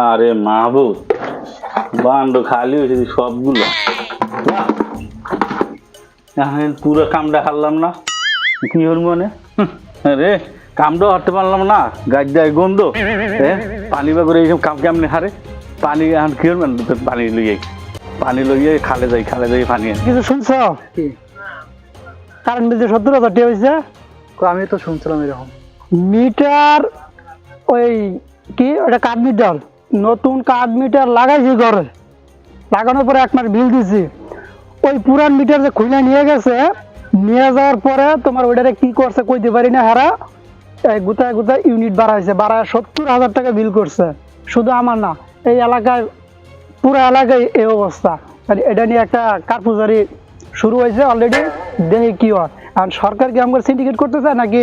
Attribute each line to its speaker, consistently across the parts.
Speaker 1: আরে মাহবুব বান্ড খালি হয়েছে সবগুলো! এখন পুরো কামটা হারলাম না। কি হল মনে? রে কামটাও হারতে পারলাম না। গাছ যায় গন্ধ। এ, পানি বা করে এইসব কাম কেমনি হারে? পানি এখন কি মানে পানি লইয়ে পানি লইয়ে খালে যাই খালে যাই পানি
Speaker 2: কিছু শুনছ? কারেন্ট বিল যে সত্তর হাজার টাকা হয়েছে
Speaker 3: আমি তো শুনছিলাম এরকম
Speaker 2: মিটার ওই কি ওটা কাঠ মিটার নতুন কাঠ মিটার লাগাইছি ঘরে লাগানোর পরে এক মাস বিল দিছি। ওই পুরান মিটার যে খুলে নিয়ে গেছে নিয়ে যাওয়ার পরে তোমার ওইটারে কি করছে কইতে পারি না হারা এই গুতায় গুতায় ইউনিট বাড়াইছে বাড়ায় সত্তর হাজার টাকা বিল করছে শুধু আমার না। এই এলাকায় পুরো এলাকায় এই অবস্থা। আর এটা নিয়ে একটা কারপুজারি শুরু হয়েছে অলরেডি দেখি কি হয়। আর সরকার কি আমাকে সিন্ডিকেট করতেছে নাকি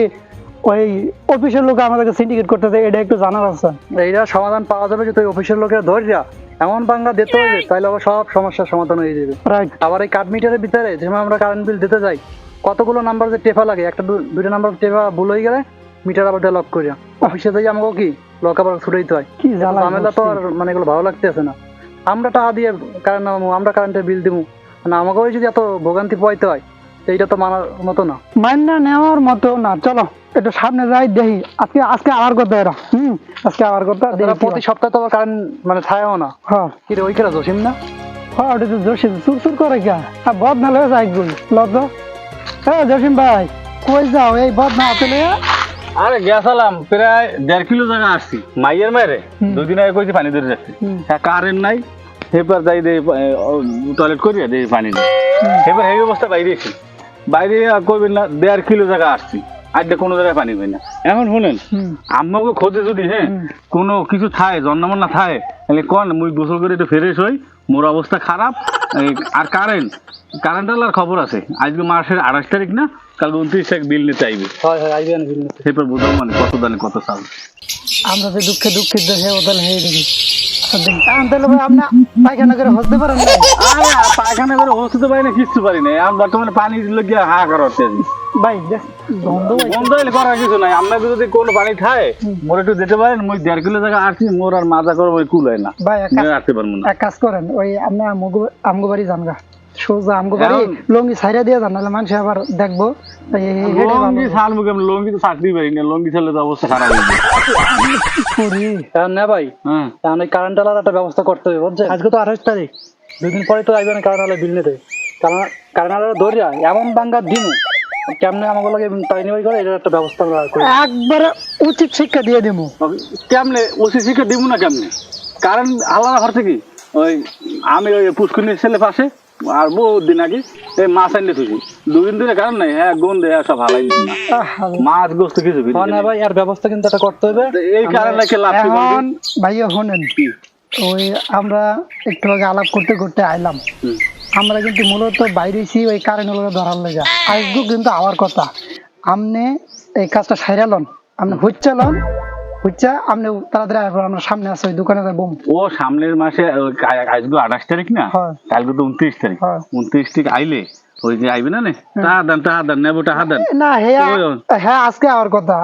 Speaker 2: ওই অফিসের লোক আমাদেরকে সিন্ডিকেট করতেছে এটা একটু জানার আছে?
Speaker 3: এইটা সমাধান পাওয়া যাবে যদি ওই অফিসের লোকেরা ধৈর্য এমন বাংলা দিতে হবে তাহলে আবার সব সমস্যার সমাধান হয়ে যাবে।
Speaker 2: রাইট
Speaker 3: আবার এই কাঠ মিটারের ভিতরে যেমন আমরা কারেন্ট বিল দিতে যাই কতগুলো নাম্বার যে টেপা লাগে একটা দু- দুইটা নাম্বার টেপা ভুল হয়ে গেলে মিটার আবার লক করে অফিসে যাই আমাকে কি লক আবার ছুটাইতে হয়।
Speaker 2: কি জ্বালা
Speaker 3: ঝামেলা তো আর মানে এগুলো ভালো লাগতেছে না। আমরা টাকা দিয়ে কারেন্ট নামাবো আমরা কারেন্টের বিল দিব। মানে আমাকেও যদি এত ভোগান্তি পোয়াইতে হয় এইটা তো মানার মতো না।
Speaker 2: মান্না নেওয়ার মতো না চলো একটু সামনে যাই দেখি। আজকে আজকে আবার কথা এরা হুম আজকে আবার দেখি
Speaker 3: প্রতি সপ্তাহে তো কারেন্ট মানে ছায়াও না।
Speaker 2: হ্যাঁ।
Speaker 3: কি রে ওই খেলা জসিম না?
Speaker 2: হ্যাঁ ওটা তো জসিম। চুর চুর করে কে? আর বদ না লয়ে যাই গুল লজ্জ? হ্যাঁ জসিম ভাই কই যাও? এই বদ না আসলে
Speaker 1: আরে গেছালাম প্রায় দেড় কিলো জায়গা আসছি মাইয়ের মায়েরে। দুদিন আগে কইছি পানি ধরে যাচ্ছি। হ্যাঁ কারেন্ট নাই এবার যাই দে টয়লেট করি দে পানি নেই এবার এই অবস্থা বাইরে বাইরে কইবেন না দেড় কিলো জায়গা আসছি। আর কোনো জায়গায় পানি পাই না। এখন শুনেন
Speaker 2: হুম।
Speaker 1: আমাকে খোঁজে যদি হ্যাঁ কোনো কিছু থায় জন্মনা থায় তাহলে কন মুই গোসল করে একটু ফ্রেশ হই মোর অবস্থা খারাপ আর কারেন্ট কারেন্ট আলার খবর আছে। আজকে মাসের আঠাশ তারিখ না কাল উনত্রিশ তারিখ বিল নিতে আইবে।
Speaker 3: হয় হয় আইবিএন বিল নিতে।
Speaker 1: সেপর বুঝাবো মানে কত দানে কত চাল
Speaker 2: আমরা যে দুঃখে দুঃখে দেখে ওদের হয়ে দেখি। পায়খানা করে হসতে পারেন না
Speaker 1: আরে আর পায়খানা করে হতে পারি না কিচ্ছু পারি না আমি বর্তমানে পানি দিলে গিয়ে হা
Speaker 2: ভাই
Speaker 1: বন্ধ হইলে করার কিছু নাই। যদি কোনো পানি খায় মোর একটু দিতে পারেন মই দেড় কিলো জায়গা আসছি মোর আর মাজা করব কুল হয় না।
Speaker 2: ভাই আসতে কাজ-
Speaker 1: পারব না।
Speaker 2: এক কাজ করেন ওই আপনি আমগো আমগো বাড়ি যান গা সোজা আমগো বাড়ি লঙ্গি ছাইরা দিয়ে যান নাহলে মানুষ আবার দেখব।
Speaker 1: লঙ্গি লঙ্গি তো পারি না লঙ্গি ছাড়লে তো অবস্থা খারাপ হয়ে যাবে।
Speaker 3: না ভাই
Speaker 1: হ্যাঁ।
Speaker 3: ওই কারেন্ট আলার একটা ব্যবস্থা করতে হবে বুঝছেন?
Speaker 2: আজকে তো আঠাশ তারিখ।
Speaker 3: দুই দিন পরে তো আইবেন কারেন্ট আলার বিল নিতে কারণ কারেন্ট আলার ধরিয়া এমন বাঙ্গা দিমু কেমনে আমাকে লাগে টাইনি করে এটার একটা ব্যবস্থা করি
Speaker 2: একবারে উচিত শিক্ষা দিয়ে দেবো
Speaker 1: কেমনে? উচিত শিক্ষা দিব না কেমনে? কারণ আলাদা ঘর থেকে ওই আমি ওই পুষ্করিণীর ছেলে পাশে আর বহুত দিন আগে এই মাছ আনলে দুদিন ধরে কারণ নাই হ্যাঁ গন্ধে হ্যাঁ সব হালাই না। মাছ গোস্ত কিছু
Speaker 3: না। ভাই আর ব্যবস্থা কিন্তু একটা করতে হবে।
Speaker 1: এই কারণে লাভ
Speaker 2: এখন ভাইয়া শোনেন ওই আমরা একটু আগে আলাপ করতে করতে আইলাম। আমরা কিন্তু মূলত বাইরেছি ওই কারেন্ট ধরার লেগে। আজকে কিন্তু আমার কথা। আপনি এই কাজটা সাইরালন আপনি হচ্ছালন হচ্ছে আপনি তাড়াতাড়ি আসবেন আমরা সামনে আছে ওই দোকানে যাব।
Speaker 1: ও সামনের মাসে আজকে আঠাশ তারিখ না। কালকে তো উনত্রিশ তারিখ। উনত্রিশ তারিখ আইলে ওই যে আইবে না নে? টাহা দেন টাহা দেন নেব টাহা দেন।
Speaker 2: না হ্যাঁ আজকে আমার কথা।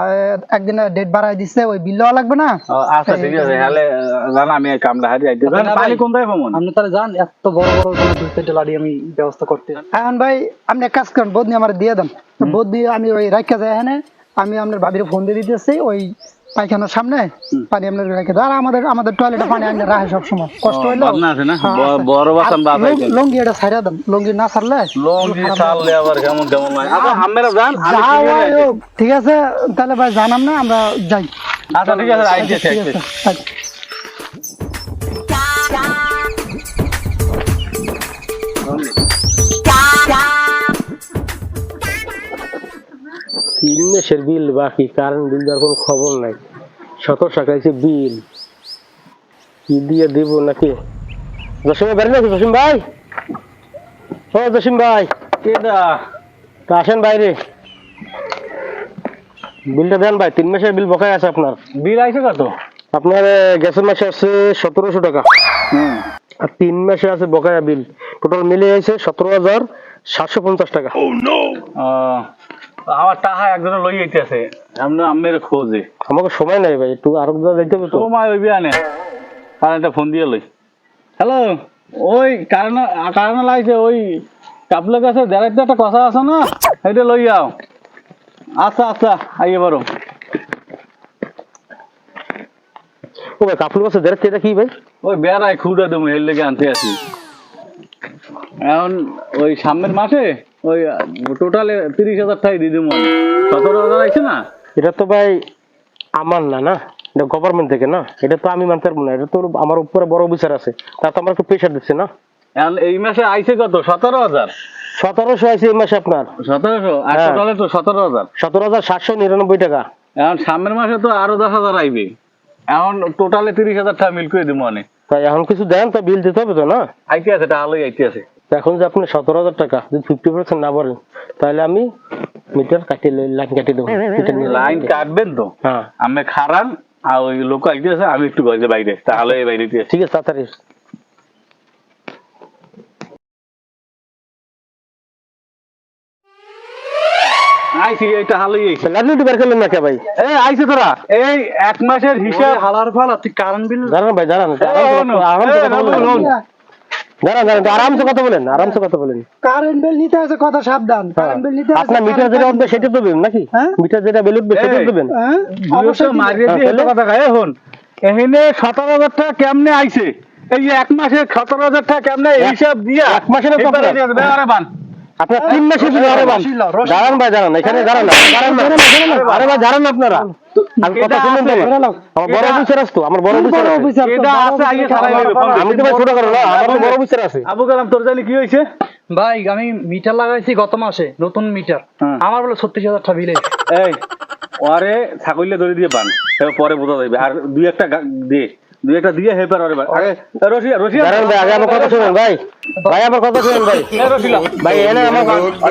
Speaker 2: একদিন ডেট বাড়াই দিচ্ছে ওই বিল দেওয়া লাগবে না?
Speaker 1: আচ্ছা ঠিক আছে হলে জানা আমি এই কামটা হারিয়ে আইতে পানি কোন
Speaker 3: আপনি তাহলে যান এত বড় বড় কোনো দুই আমি ব্যবস্থা করতে।
Speaker 2: এখন ভাই আপনি এক কাজ করেন বোধ নিয়ে আমার দিয়ে দেন। বোধ দিয়ে আমি ওই রাখা যায় এখানে আমি আপনার ভাবির ফোন দিয়ে দিতেছি ওই পায়খানার সামনে পানি আমরা রেখে দাও। আর আমাদের আমাদের টয়লেটে পানি আনলে রাখে সবসময়। কষ্ট হইল হ্যাঁ।
Speaker 1: বড় বাসন
Speaker 2: বা লঙ্গি এটা ছাইরা দেন। লঙ্গি না ছাড়লে
Speaker 1: লঙ্গি ছাড়লে আবার কেমন কেমন হয়? আচ্ছা আমরা যান ঠিক আছে
Speaker 2: হোক, ঠিক আছে? তাহলে ভাই জানাম না আমরা যাই।
Speaker 1: আচ্ছা ঠিক আছে আইডিয়া
Speaker 2: ঠিক আছে।
Speaker 4: মাসের বিল বাকি কারেন্ট বিল দেওয়ার কোনো খবর নাই। টাকা হয়েছে বিল। কি দিয়ে দিব নাকি? জসিম ভাই বাড়ি নাকি জসিম ভাই? ও জসিম ভাই।
Speaker 1: কেডা?
Speaker 4: তা আসেন বাইরে। বিলটা দেন ভাই তিন মাসের বিল বকায় আছে আপনার।
Speaker 1: বিল আইছে কত?
Speaker 4: আপনার গ্যাসের মাসে আছে সতেরোশো টাকা। আর তিন মাসে আছে বকেয়া বিল। টোটাল মিলে আছে সতেরো হাজার সাতশো পঞ্চাশ টাকা।
Speaker 1: আহ, আমার টাকা একজনে লই আপনি আমের খোঁজে।
Speaker 4: আমাকে সময় নাই ভাই একটু আরও যাইতে হবে তো।
Speaker 1: সময় ওই বিয়ানে কারেন্টটা ফোন দিয়ে লই। হ্যালো ওই কারণ কারণ লাগছে ওই কাপলের কাছে দেড়াইতে একটা কথা আছে না? সেইটা লই যাও আচ্ছা আচ্ছা আইয়ে পারো
Speaker 4: ও ভাই কাপড় কাছে দেখতে এটা কি ভাই?
Speaker 1: ওই বেড়ায় খুঁড়ে দেবো এর লেগে আনতে আসি। এখন ওই সামনের মাসে ওই টোটালে তিরিশ হাজার টাকা দিয়ে দেবো সতেরো হাজার আছে না?
Speaker 4: এটা তো ভাই আমার না না? এটা গভর্নমেন্ট থেকে না? এটা তো আমি মানতে পারব না। এটা তো আমার উপরে বড় আছে। তা তো আমার একটু প্রেশার দিচ্ছে না?
Speaker 1: এই মাসে আইছে কত? সতেরো হাজার?
Speaker 4: সতেরোশো এই মাসে আপনার।
Speaker 1: সতেরোশো? আর
Speaker 4: হ্যাঁ।
Speaker 1: টোটালে তো সতেরো হাজার।
Speaker 4: সতেরো হাজার সাতশো নিরানব্বই টাকা।
Speaker 1: এখন সামনের মাসে তো আরও দশ হাজার আইবে। এখন টোটালে তিরিশ হাজার টাকা মিল করে দিব অনেক
Speaker 4: তাই এখন কিছু দেন তো বিল দিতে হবে তো না?
Speaker 1: আইতে আছে টাকালই আইতে আছে।
Speaker 4: এখন যে আপনি সতেরো হাজার টাকা যদি ফিফটি পার্সেন্ট না বলেন তাহলে আমি মিটার কাটিয়ে লাইন কাটিয়ে দেবো
Speaker 1: লাইন কাটবেন তো?
Speaker 4: হ্যাঁ।
Speaker 1: আমি খারান আর ওই লোক আইতে আছে আমি একটু গজে বাইরে তাহলে এই বাইরে
Speaker 4: ঠিক আছে তাড়াতাড়ি
Speaker 1: আইছি এইটা হালই আইছে
Speaker 4: লাইন বের না কে ভাই?
Speaker 1: এই আইছে তোরা? এই এক মাসের হিসাব
Speaker 3: হালার ফালা তুই কারেন্ট বিল
Speaker 4: দাঁড়ান ভাই দাঁড়ান। আরামসে কথা বলেন দাঁড়ান দাঁড়ান আরামসে কথা বলেন আরামসে কথা বলেন।
Speaker 2: কারেন্ট বিল নিতে আছে কথা সাবধান। কারেন্ট বিল নিতে আছে
Speaker 4: আপনার মিটার যেটা উঠবে সেটা দেবেন নাকি?
Speaker 2: হ্যাঁ?
Speaker 4: মিটার যেটা বিল উঠবে সেটা দেবেন?
Speaker 2: হ্যাঁ
Speaker 1: অবশ্যই মারিয়ে
Speaker 4: হ্যাঁ,
Speaker 1: দিয়ে কথা খায় এখন এখানে সতেরো হাজার টাকা কেমনে আইছে? এই যে এক মাসে সতেরো হাজার টাকা কেমনে এই হিসাব দিয়া
Speaker 4: এক মাসের আপনার- তিন আরে দাঁড়ান ভাই দাঁড়ান এখানে দাঁড়ান দাঁড়ান আরে ভাই দাঁড়ান আপনারা। আমি কথা
Speaker 1: এটা
Speaker 4: তো আমার বড় অফিসার আছে আমার বড় অফিসার আছে।
Speaker 1: এটা আছে আইয়ে চালাই নেবে ফোন
Speaker 4: আমি তো ভাই ছোট করো না আমার বড় অফিসার আছে।
Speaker 1: আবু কালাম তোর জানি কি হয়েছে?
Speaker 3: ভাই আমি মিটার লাগাইছি গত মাসে নতুন মিটার।
Speaker 1: হ্যাঁ।
Speaker 3: আমার বলে ছত্রিশ হাজার টাকা বিল।
Speaker 1: এই ওরে ছাগলে ধরে দিয়ে বান এবার পরে বোঝা যাবে। আর দুই একটা দে। দুই একটা দিয়ে ওরে বান। আগে রশিয়া রশিয়া।
Speaker 4: আগে আমার কথা শুনুন ভাই। ভাই আমার কথা শুনুন ভাই। ভাই এনে আমার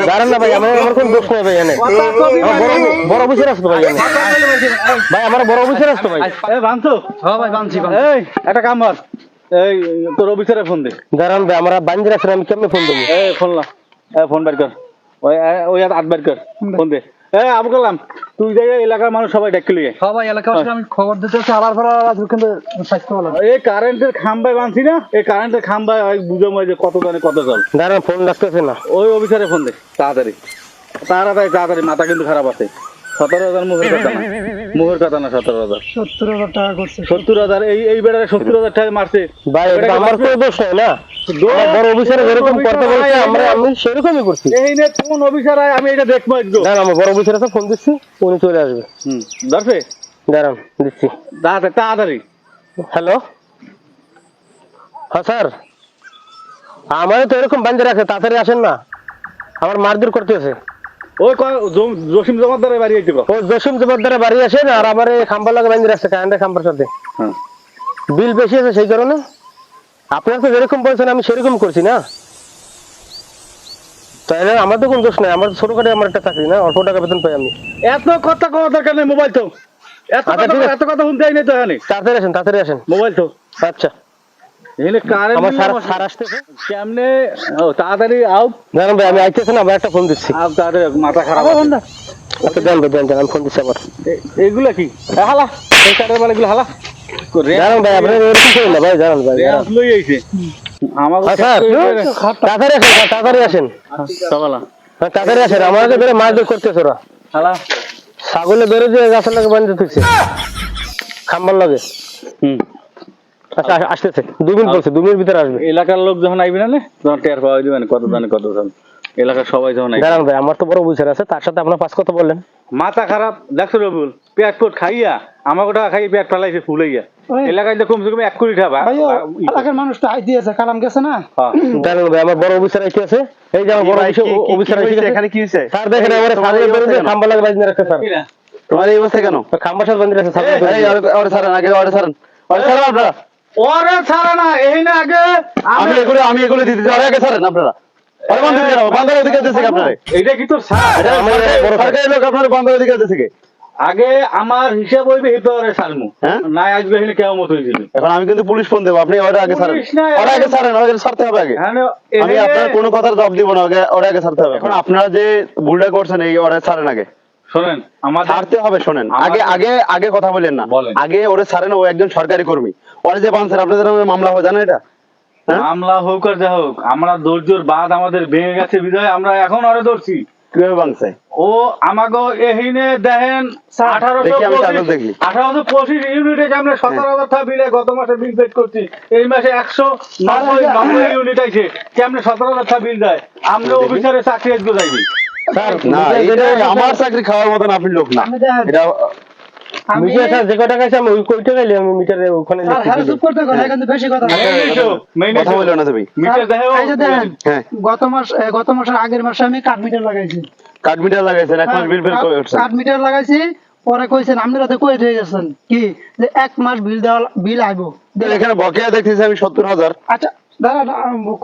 Speaker 4: দাঁড়ান না ভাই আমার আমার কোনো দোষ নেই ভাই এনে। বড় বড় অফিসার ভাই এনে। ভাই আমার বড় আছে ভাই।
Speaker 1: এ বানছো
Speaker 3: হ্যাঁ ভাই বানছি বানছি।
Speaker 1: এই একটা কাম কর। এই তোর অফিসারে ফোন দে।
Speaker 4: দাঁড়ান ভাই আমরা আছেন আমি কেমনে ফোন দেবো?
Speaker 1: এ ফোন এ ফোন বের কর। ওই ওই হাত বের কর। ফোন দে। এ আবু কালাম তুই যাই এলাকার মানুষ সবাই ডাকি লিয়ে
Speaker 3: সবাই এলাকার আমি খবর দিতে হচ্ছে আজ কিন্তু স্বাস্থ্য ভালো।
Speaker 1: এই কারেন্টের খাম্বায় বাঁধছি না এই কারেন্টের খাম্বায় বুঝো যে কত জানে কত জল।
Speaker 4: দাঁড়া ফোন রাখতেছে না।
Speaker 1: ওই অফিসারে ফোন দে তাড়াতাড়ি। তাড়াতাড়ি তাড়াতাড়ি মাথা কিন্তু খারাপ আছে। সতেরো হাজার মুখের কথা না। না সতেরো হাজার।
Speaker 2: সত্তর হাজার টাকা করছে।
Speaker 1: সত্তর হাজার এই এই বেড়ারে সত্তর হাজার টাকা মারছে।
Speaker 4: ভাই আমার কোনো দোষ নাই না? আমার বড় অফিসার যেরকম করতে বলছে আমরা আমি সেরকমই করছি।
Speaker 1: এই নে কোন অফিসার আমি এটা দেখব একটু
Speaker 4: দাঁড়ান আমার বড় অফিসার আছে ফোন দিচ্ছি উনি চলে আসবে।
Speaker 1: হুম ধরছে?
Speaker 4: দাঁড়ান দিচ্ছি।
Speaker 1: তাড়াতাড়ি তাড়াতাড়ি।
Speaker 4: হ্যালো? হ্যাঁ স্যার। আমারও তো এরকম বান্ধে রাখে তাড়াতাড়ি আসেন না। আমার মারধর করতেছে।
Speaker 1: ওই জসিম জমাদারের বাড়ি আইতে
Speaker 4: ও জসিম জমাদ্দারে বাড়ি আসেন আর আমার খাম্বা লাগে বান্ধে রাখছে কারেন্টের খাম্বার সাথে।
Speaker 1: হ্যাঁ।
Speaker 4: বিল বেশি আছে সেই কারণে? আপনার তো যেরকম বলছেন আমি সেরকম করছি না? তাহলে আমার তো কোনো দোষ নাই আমার তো ছোটখাটো আমার একটা চাকরি না অল্প টাকা বেতন পাই আমি।
Speaker 1: এত কথা কোন দরকার নেই মোবাইল তো। এত
Speaker 4: আচ্ছা,
Speaker 1: কথা। এত কথা শুনতে আইনি তো এখানে।
Speaker 4: তাড়াতাড়ি আসেন তাড়াতাড়ি আসেন।
Speaker 1: মোবাইল তো।
Speaker 4: আচ্ছা।
Speaker 1: এখানে কারেন্ট
Speaker 4: আমার স্যার স্যার আসতেছে।
Speaker 1: কেমনে? ও তাড়াতাড়ি আও।
Speaker 4: ভাই আমি আইতেছি না একটা ফোন দিচ্ছি।
Speaker 1: আও তাড়াতাড়ি মাথা খারাপ আছে।
Speaker 4: আচ্ছা দেন ভাই দেন দেন আমি ফোন দিচ্ছি আবার।
Speaker 1: এগুলা কি? হালা এই কারের বালা এগুলো হালা
Speaker 4: জানেন ভাই আপনি এরকম করেন না ভাই জানেন ভাই
Speaker 1: লই আইছে। আমার
Speaker 4: স্যার। তাড়াতাড়ি আসেন স্যার, তাড়াতাড়ি আসেন।
Speaker 1: সকালা।
Speaker 4: হ্যাঁ তাড়াতাড়ি আসেন আমাকে ধরে মারধর করতেছে ওরা।
Speaker 1: হালা।
Speaker 4: ছাগলে বেরো যে গাছের লাগে বান্ধে তুলছে খাম্বার লাগে।
Speaker 1: হুম।
Speaker 4: আচ্ছা আস- আসতেছে। দু মিনিট বলছে মিনিট ভিতরে আসবে।
Speaker 1: এলাকার লোক যখন আইবে না তখন টের পাওয়া দিবেন কত জানে কত জানে। এলাকার সবাই যখন আইবে।
Speaker 4: দাঁড়ান ভাই আমার তো বড় বুঝার আছে তার সাথে আপনার পাঁচ কথা বললেন।
Speaker 1: মাথা খারাপ দেখছ রবুল পেট ফুট খাইয়া পেট ফেলাইছে ফুলাইয়া। এলাকায় তো কমসে কম এক কোটি টাকা
Speaker 2: ভাই এলাকার মানুষটা আই দিয়েছে কালাম গেছে না?
Speaker 1: হ্যাঁ।
Speaker 4: ভাই আমার বড় অফিসার আইতে আছে। এই যে আমার বড় অফিসার আইতে আছে
Speaker 1: কি হয়েছে
Speaker 4: স্যার দেখেন আমার ছাগলে বেরো যে খাম্বার লাগে বান্ধে রাখছে স্যার।
Speaker 1: তোমার এই অবস্থা কেন?
Speaker 4: খাম্বার সাথে রাখছে ছাগলে বেরো যে।
Speaker 1: ওরে আগে ওরে ছাড়েন। ওরে ছাড়েন আপনারা। ওরে ছাড়া না এই না আগে আমি এগুলো আমি এগুলো দিতে চাই আগে ছাড়েন আপনারা।
Speaker 4: আমার
Speaker 1: আগে হিসাব হইবে সালমু
Speaker 5: হ্যাঁ?
Speaker 1: না আসবে কেমন হয়েছিল
Speaker 5: এখন আমি কিন্তু পুলিশ ফোন দেবো। আপনি ওটা আগে ছাড়েন। ওটা আগে ছাড়েন ছাড়তে হবে আগে।
Speaker 1: হ্যাঁ
Speaker 5: আমি আপনার কোনো কথার জবাব দিব না ওটা আগে ছাড়তে হবে। এখন আপনারা যে ভুলটা করছেন এই ওরা ছাড়েন আগে।
Speaker 1: শোনেন আমাদের
Speaker 5: ছাড়তে হবে শোনেন। আগে আগে আগে কথা বলেন না। আগে ওরে ছাড়েন ও একজন সরকারি কর্মী। ওরা যে পানছেন আপনাদের মামলা হবে জানেন এটা? হ্যাঁ?
Speaker 1: মামলা হোক আর যা হোক আমরা ধৈর্যর বাদ আমাদের ভেঙে গেছে বিধায় আমরা এখন আরে ধরছি।
Speaker 5: কীভাবে ভাঙছে?
Speaker 1: ও আমাকে এহিনে দেখেন আঠারোশো
Speaker 5: দেখি।
Speaker 1: আঠারোশো পঁচিশ ইউনিটে যে আমরা সতেরো হাজার টাকা বিলে গত মাসে বিল পেড করছি এই মাসে একশো নব্বই ইউনিট আছে কেমনে সতেরো হাজার টাকা বিল দেয় আমরা অফিসারে চাকরি আজকে যাইনি
Speaker 4: স্যার
Speaker 5: না এটা আমার চাকরি খাওয়ার মতন আপনি লোক না।
Speaker 2: আমি
Speaker 5: এটা
Speaker 2: আমি
Speaker 4: মিটার স্যার যে কটা গেছে আমি ওই কইতে গেলে আমি মিটারে ওখানে লিখে
Speaker 2: হ্যাঁ
Speaker 4: দিই।
Speaker 2: চুপ করতে কথা কিন্তু বেশি কথা।
Speaker 5: কথা বলল না তুমি।
Speaker 1: মিটার দেখো
Speaker 2: এই যে দেখেন,
Speaker 5: হ্যাঁ।
Speaker 2: গত মাস গত মাসের আগের মাসে আমি কাঠ মিটার লাগাইছি।
Speaker 5: কাঠ মিটার লাগাইছেন এক মাস বিল ফেল করে উঠছেন
Speaker 2: কাঠ মিটার লাগাইছি পরে কইছেন আপনারা তো কই হয়ে গেছেন? কি? যে এক মাস বিল দেওয়া বিল আইবো।
Speaker 5: এখানে বকেয়া দেখতেছি আমি সত্তর হাজার।
Speaker 2: আচ্ছা দাঁড়া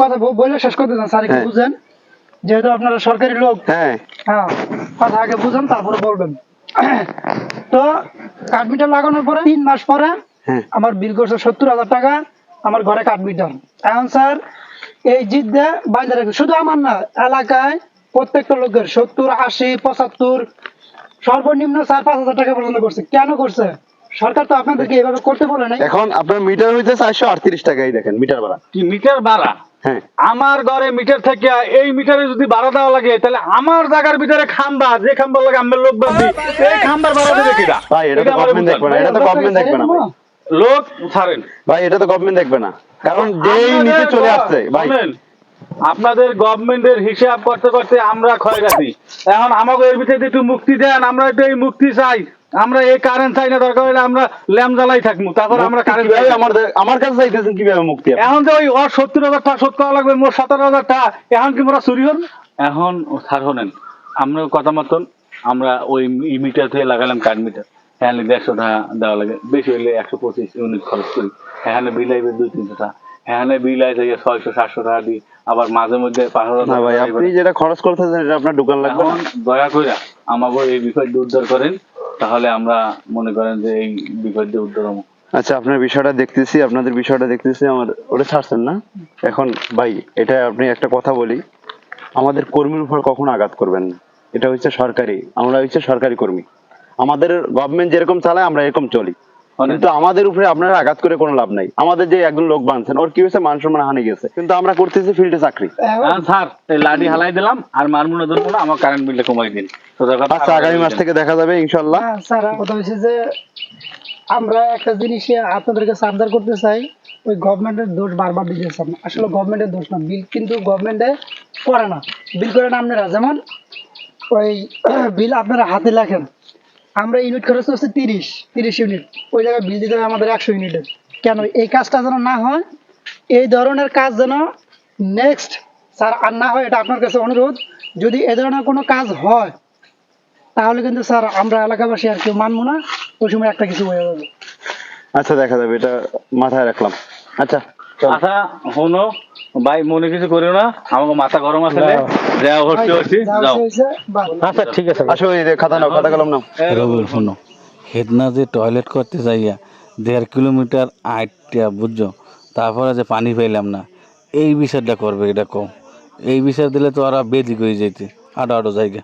Speaker 2: কথা বলে শেষ করতে চান স্যার
Speaker 5: হ্যাঁ।
Speaker 2: বুঝেন। যেহেতু আপনারা সরকারি লোক
Speaker 5: হ্যাঁ।
Speaker 2: হ্যাঁ কথা আগে বুঝেন তারপরে বলবেন। তো কাঠ মিটার লাগানোর পরে তিন মাস পরে
Speaker 5: হ্যাঁ।
Speaker 2: আমার বিল করছে সত্তর হাজার টাকা আমার ঘরে কাঠ মিটার এখন স্যার এই জিদ দিয়ে বাইরে রাখবে শুধু আমার না এলাকায় প্রত্যেকটা লোকের সত্তর আশি পঁচাত্তর সর্বনিম্ন চার পাঁচ হাজার টাকা পর্যন্ত করছে। কেন করছে? সরকার তো আপনাদেরকে এইভাবে করতে বলে নাই।
Speaker 5: এখন আপনার মিটার হইতে চারশো আটত্রিশ টাকাই দেখেন মিটার ভাড়া।
Speaker 1: কি মিটার বাড়া
Speaker 5: হ্যাঁ।
Speaker 1: আমার ঘরে মিটার থেকে এই মিটারে যদি ভাড়া দেওয়া লাগে তাহলে আমার জায়গার ভিতরে খাম্বা যে খাম্বার লাগে আমার লোক বাদি এই খাম্বার ভাড়া দেবে কিরা?
Speaker 5: ভাই এটা তো গভর্নমেন্ট দেখবে না এটা তো গভর্নমেন্ট দেখবে না ভাই।
Speaker 1: লোক ছাড়েন।
Speaker 5: ভাই এটা তো গভর্নমেন্ট দেখবে না। কারণ যেই নিচে চলে আসছে ভাই।
Speaker 1: আপনাদের গভর্নমেন্টের হিসাব করতে করতে আমরা ক্ষয় গেছি এখন আমাকে এর ভিতরে একটু মুক্তি দেন আমরা একটু এই মুক্তি চাই। আমরা এই কারেন্ট চাই না দরকার হলে আমরা ল্যাম জ্বালাই থাকব। তারপর আমরা কারেন্ট
Speaker 5: কীভাবে আমার আমার কাছে চাইতেছেন কীভাবে মুক্তি
Speaker 1: এখন যে ওই ওর সত্তর হাজার টাকা শোধ করা লাগবে মোট সতেরো হাজার টাকা এখন কি মোরা চুরি হন? এখন স্যার শোনেন আমরা কথা মতন আমরা ওই ই মিটার থেকে লাগালাম কার্ড মিটার এখানে দেড়শো টাকা দেওয়া লাগে বেশি হইলে একশো পঁচিশ ইউনিট খরচ করি। এখানে বিল আইবে দুই তিনশো টাকা। এখানে বিল আই থেকে ছয়শো সাতশো টাকা দিই আবার মাঝে মধ্যে পাঁচ হাজার টাকা
Speaker 5: আপনি যেটা খরচ করতেছেন এটা আপনার দোকান লাগবে
Speaker 1: এখন দয়া করে আমাকে এই বিষয়টি উদ্ধার করেন তাহলে আমরা মনে করেন যে এই বিষয়টি উদ্ধার
Speaker 5: আচ্ছা আপনার বিষয়টা দেখতেছি, আপনাদের বিষয়টা দেখতেছি, আমার ওটা ছাড়ছেন না। এখন ভাই, এটা আপনি একটা কথা বলি, আমাদের কর্মীর উপর কখনো আঘাত করবেন না। এটা হচ্ছে সরকারি, আমরা হচ্ছে সরকারি কর্মী। আমাদের গভর্নমেন্ট যেরকম চালায়, আমরা এরকম চলি। কিন্তু আমাদের উপরে আপনারা আঘাত করে কোনো লাভ নাই। আমাদের যে একজন লোক বানছেন ওর কি হয়েছে? মান সম্মান হানি গেছে। কিন্তু আমরা করতেছি ফিল্ডে চাকরি।
Speaker 1: হ্যাঁ স্যার লাডি হালাই দিলাম আর মারমুনা ধরবো না আমার কারেন্ট বিলটা কমাই দিন।
Speaker 5: আচ্ছা আগামী মাস থেকে দেখা যাবে ইনশাল্লাহ
Speaker 2: হ্যাঁ স্যার কথা হচ্ছে যে আমরা একটা জিনিস আপনাদেরকে সাবধান করতে চাই ওই গভর্নমেন্টের দোষ বারবার দিতেছেন আসলে গভর্নমেন্টের দোষ না বিল কিন্তু গভর্নমেন্টে করে না। বিল করে না আপনারা যেমন ওই বিল আপনারা হাতে লেখেন। আমরা ইউনিট খরচ হচ্ছে তিরিশ তিরিশ ইউনিট ওই জায়গায় বিল দিতে হবে আমাদের একশো ইউনিটের কেন? এই কাজটা যেন না হয় এই ধরনের কাজ যেন নেক্সট স্যার আর না হয় এটা আপনার কাছে অনুরোধ। যদি এ ধরনের কোনো কাজ হয় তাহলে কিন্তু স্যার আমরা এলাকাবাসী আর কেউ মানবো না। ওই সময় একটা কিছু হয়ে যাবে।
Speaker 5: আচ্ছা দেখা যাবে এটা মাথায় রাখলাম। আচ্ছা।
Speaker 1: আচ্ছা শোনো ভাই মনে কিছু করিও না। আমাকে মাথা গরম আছে রে। হচ্ছে হচ্ছে যাও।
Speaker 4: আচ্ছা ঠিক আছে
Speaker 5: আসো এই যে খাতা নাও খাতা কলম নাও।
Speaker 1: রবির শোনো হেদনা যে টয়লেট করতে যাইয়া দেড় কিলোমিটার আটটা বুঝছ তারপরে যে পানি পাইলাম না এই বিষয়টা করবে এটা কম এই বিষয় দিলে তো আর বেদি করে যেতে আডো আডো জায়গা।